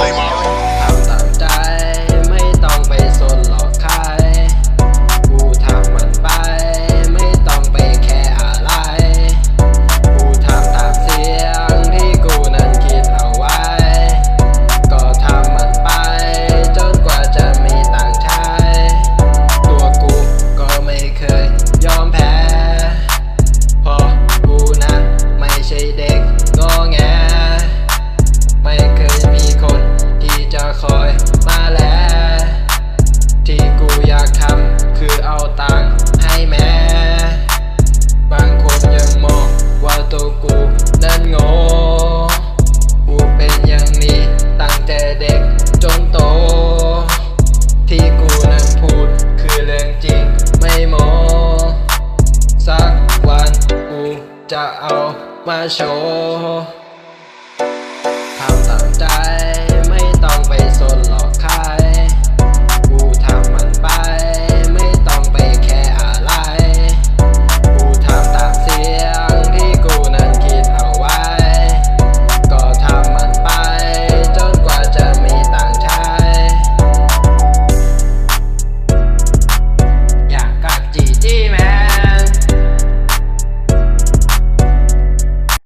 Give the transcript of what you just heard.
they my own. เอาตังค์ให้แม่ บางคนยังมองว่าตัวกูนั้นโง่กูเป็นอย่างนี้ตั้งแต่เด็กจนโต ที่กูนั้นพูดคือเรื่องจริงไม่โมสักวันกูจะเอามาโชว์